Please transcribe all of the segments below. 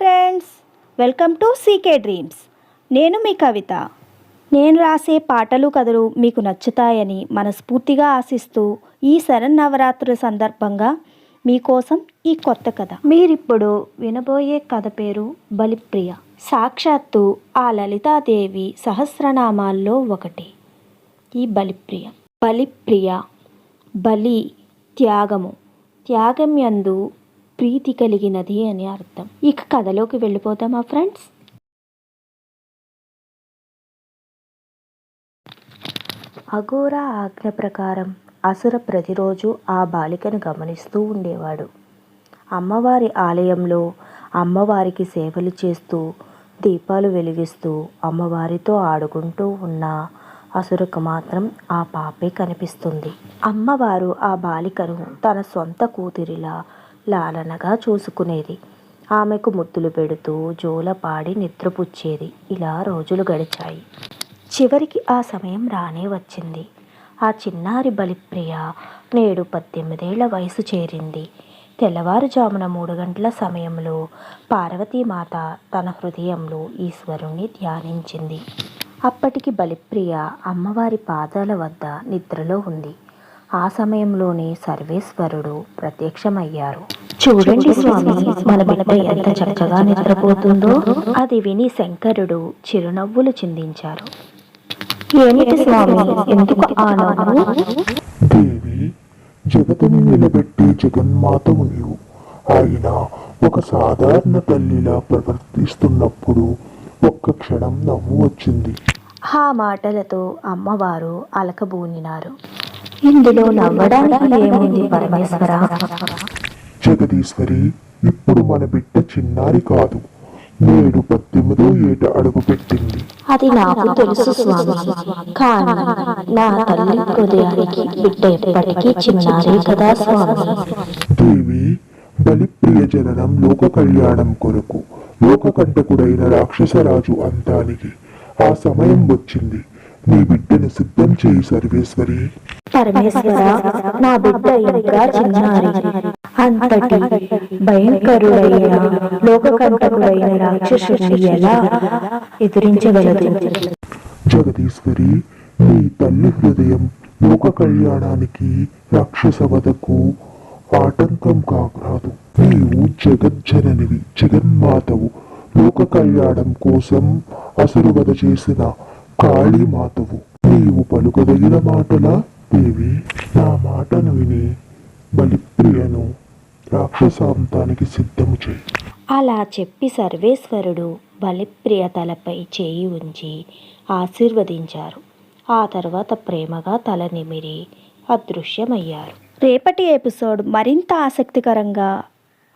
Friends welcome to CK dreams నేను మీ కవిత. నేను రాసే పాటలు కథలు మీకు నచ్చుతాయని మనస్ఫూర్తిగా ఆశిస్తూ ఈ శరన్నవరాత్రుల సందర్భంగా మీకోసం ఈ కొత్త కథ. మీరిప్పుడు వినబోయే కథ పేరు బలిప్రియ. సాక్షాత్తు ఆ లలితాదేవి సహస్రనామాల్లో ఒకటి. ఈ బలిప్రియ. బలిప్రియ బలి త్యాగము. త్యాగం యందు ప్రీతి కలిగినది అని అర్థం. ఇక కథలోకి వెళ్ళిపోతామా ఫ్రెండ్స్? అఘోర ఆజ్ఞ ప్రకారం అసుర ప్రతిరోజు ఆ బాలికను గమనిస్తూ ఉండేవాడు. అమ్మవారి ఆలయంలో అమ్మవారికి సేవలు చేస్తూ దీపాలు వెలిగిస్తూ అమ్మవారితో ఆడుకుంటూ ఉన్న అసురకు మాత్రం ఆ పాపే కనిపిస్తుంది. అమ్మవారు ఆ బాలికను తన సొంత కూతురిలా లాలనగా చూసుకునేది. ఆమెకు ముద్దులు పెడుతూ జోలపాడి నిద్రపుచ్చేది. ఇలా రోజులు గడిచాయి. చివరికి ఆ సమయం రానే వచ్చింది. ఆ చిన్నారి బలిప్రియ నేడు పద్దెనిమిదేళ్ళ వయసు చేరింది. తెల్లవారుజామున మూడు గంటల సమయంలో పార్వతీమాత తన హృదయంలో ఈశ్వరుణ్ణి ధ్యానించింది. అప్పటికి బలిప్రియ అమ్మవారి పాదాల వద్ద నిద్రలో ఉంది. ఆ సమయంలోనే సర్వేశ్వరుడు ప్రత్యక్షమయ్యారు. చూడండి స్వామి మన బిడ్డ ఎంత చక్కగా నిద్రపోతుందో అది విని శంకరుడు చిరునవ్వులు చిందించారు. ఏమిటి స్వామి? ఎందుకు ఆ నవ్వు దేవి జగతిని నిలబెట్టి జగన్మాతవు నీవు అయినా ఒక సాధారణ తల్లిలా ప్రవర్తిస్తున్నప్పుడు ఒక్క క్షణం నవ్వు వచ్చింది. ఆ మాటలతో అమ్మవారు అలకబూనినారు. ఇందులో నవ్వడానికి ఏముంది పరమేశ్వర? జగదీశ్వరి ఇప్పుడు మన బిడ్డ చిన్నారి కాదు. నేడు పద్దెనిమిదో ఏట అడుగు పెట్టింది. అది నాకు తెలుసు స్వామి. కానీ నా తల్లి హృదయానికి బిడ్డ ఎప్పటికీ చిన్నారే కదా స్వామి. దేవి బలిప్రియ జననం లోక కళ్యాణం కొరకు లోకకంటకుడైన రాక్షసరాజు అంతానికి ఆ సమయం వచ్చింది. నీ బిడ్డను సిద్ధం చేయి సర్వేశ్వరి. పరమేశ్వర నా బిడ్డ ఇంకా చిన్నారి. అంతటి భయంకరుడైన లోకకంటకుడైన రాక్షసుని ఎలా ఎదిరించగలదు? జగదీశ్వరి నీ తల్లి హృదయం లోక కళ్యాణానికి రాక్షస వదకు ఆటంకం కాకరాదు. నీవు జగజ్జననివి జగన్మాతవు. లోక కళ్యాణం కోసం అసురు వధ చేసిన కాళీమాతవు. నీవు పలుకదగిన మాటల దేవి నా మాటను విని బలిప్రియను రాక్షసాంతానికి సిద్ధము చేయి. అలా చెప్పి సర్వేశ్వరుడు బలిప్రియ తలపై చేయి ఉంచి ఆశీర్వదించారు. ఆ తర్వాత ప్రేమగా తల నిమిరి అదృశ్యమయ్యారు. రేపటి ఎపిసోడ్ మరింత ఆసక్తికరంగా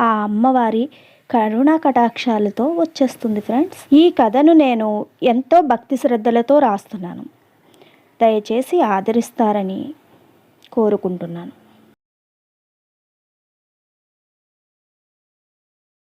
ఆ అమ్మవారి కరుణా కటాక్షాలతో వచ్చేస్తుంది ఫ్రెండ్స్. ఈ కథను నేను ఎంతో భక్తి శ్రద్ధలతో రాస్తున్నాను. దయచేసి ఆదరిస్తారని కోరుకుంటున్నాను.